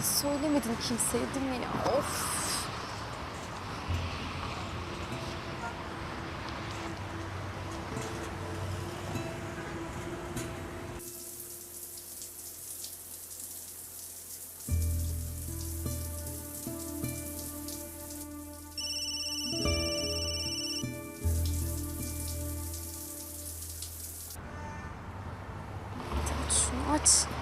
Söylemedin kimseye değil mi ya? Of. Aç aç.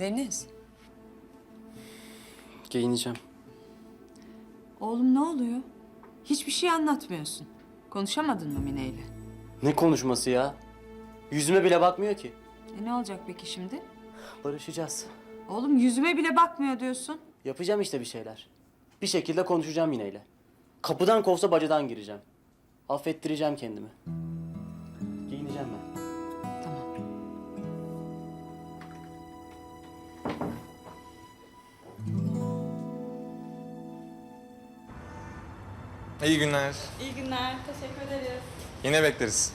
Deniz. Giyineceğim. Oğlum ne oluyor? Hiçbir şey anlatmıyorsun. Konuşamadın mı Mine ile? Ne konuşması ya? Yüzüme bile bakmıyor ki. E ne olacak peki şimdi? Barışacağız. Oğlum yüzüme bile bakmıyor diyorsun. Yapacağım işte bir şeyler. Bir şekilde konuşacağım yineyle. Kapıdan kovsa bacadan gireceğim. Affettireceğim kendimi. İyi günler. İyi günler, teşekkür ederiz. Yine bekleriz.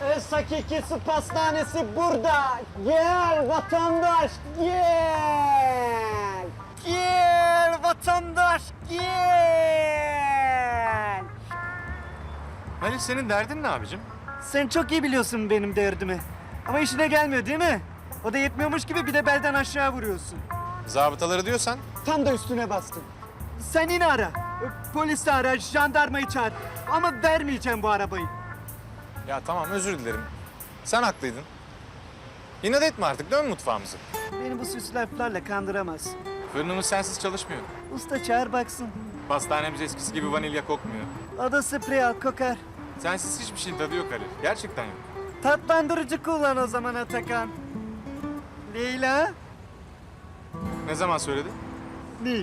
Öz hakikisi pastanesi burada. Gel vatandaş gel. Gel vatandaş gel. Halil senin derdin ne abicim? Sen çok iyi biliyorsun benim derdimi. Ama işine gelmiyor değil mi? O da yetmiyormuş gibi bir de belden aşağı vuruyorsun. Zabıtaları diyorsan Tam da üstüne bastın. Sen yine ara. Polisi ara, jandarmayı çağır. Ama vermeyeceğim bu arabayı. ya tamam özür dilerim. Sen haklıydın. İnat etme artık dön mutfağımıza. Beni bu süs laflarla kandıramaz. Fırınımız sensiz çalışmıyor. Usta çağır baksın. Pastanemiz eskisi gibi vanilya kokmuyor. O da sprey al kokar. Sensiz hiçbir şeyin tadı yok Halil. Gerçekten yok. Tatlandırıcı kullan o zaman Atakan. Leyla. Ne zaman söyledin? Ne?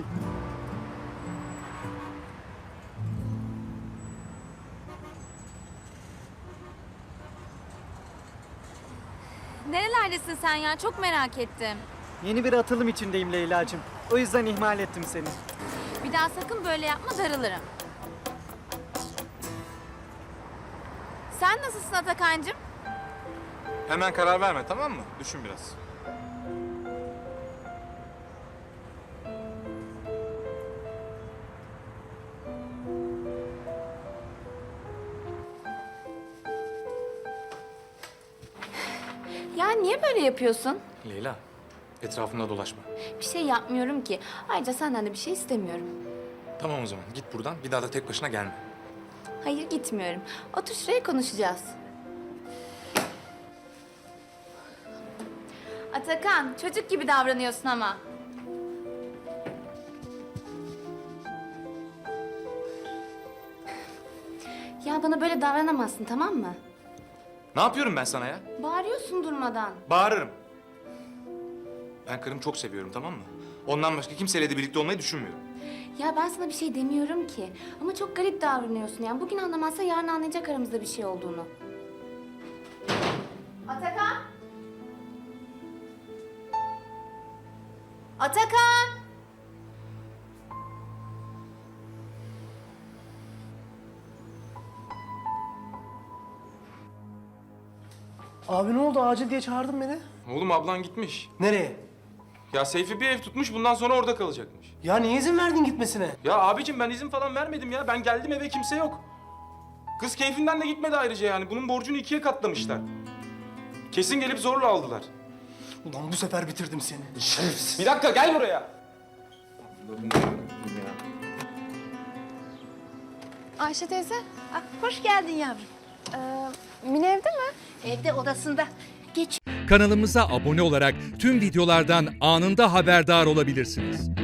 Nerelerdesin sen ya? Çok merak ettim. Yeni bir atılım içindeyim Leyla'cığım. O yüzden ihmal ettim seni. Bir daha sakın böyle yapma darılırım. Sen nasılsın Atakan'cığım? Hemen karar verme tamam mı? Düşün biraz. Ya niye böyle yapıyorsun? Leyla, etrafında dolaşma. Bir şey yapmıyorum ki. Ayrıca senden de bir şey istemiyorum. Tamam o zaman git buradan. Bir daha da tek başına gelme. Hayır gitmiyorum. Otur şuraya konuşacağız. Atakan, çocuk gibi davranıyorsun ama. Ya bana böyle davranamazsın tamam mı? Ne yapıyorum ben sana ya? Bağırıyorsun durmadan. Bağırırım. Ben karımı çok seviyorum tamam mı? Ondan başka kimseyle de birlikte olmayı düşünmüyorum. Ya ben sana bir şey demiyorum ki. Ama çok garip davranıyorsun yani. Bugün anlamazsa yarın anlayacak aramızda bir şey olduğunu. Atakan! Atakan! Abi ne oldu? Acil diye çağırdın beni. Oğlum ablan gitmiş. Nereye? Ya Seyfi bir ev tutmuş bundan sonra orada kalacakmış. Ya niye izin verdin gitmesine? Ya abicim ben izin falan vermedim ya. Ben geldim eve kimse yok. Kız keyfinden de gitmedi ayrıca yani. Bunun borcunu ikiye katlamışlar. Kesin gelip zorla aldılar. Ulan bu sefer bitirdim seni. Bir dakika gel buraya. Ayşe teyze, Ah, hoş geldin yavrum. ee, Mine evde mi? Evde odasında. Geç Kanalımıza abone olarak tüm videolardan anında haberdar olabilirsiniz.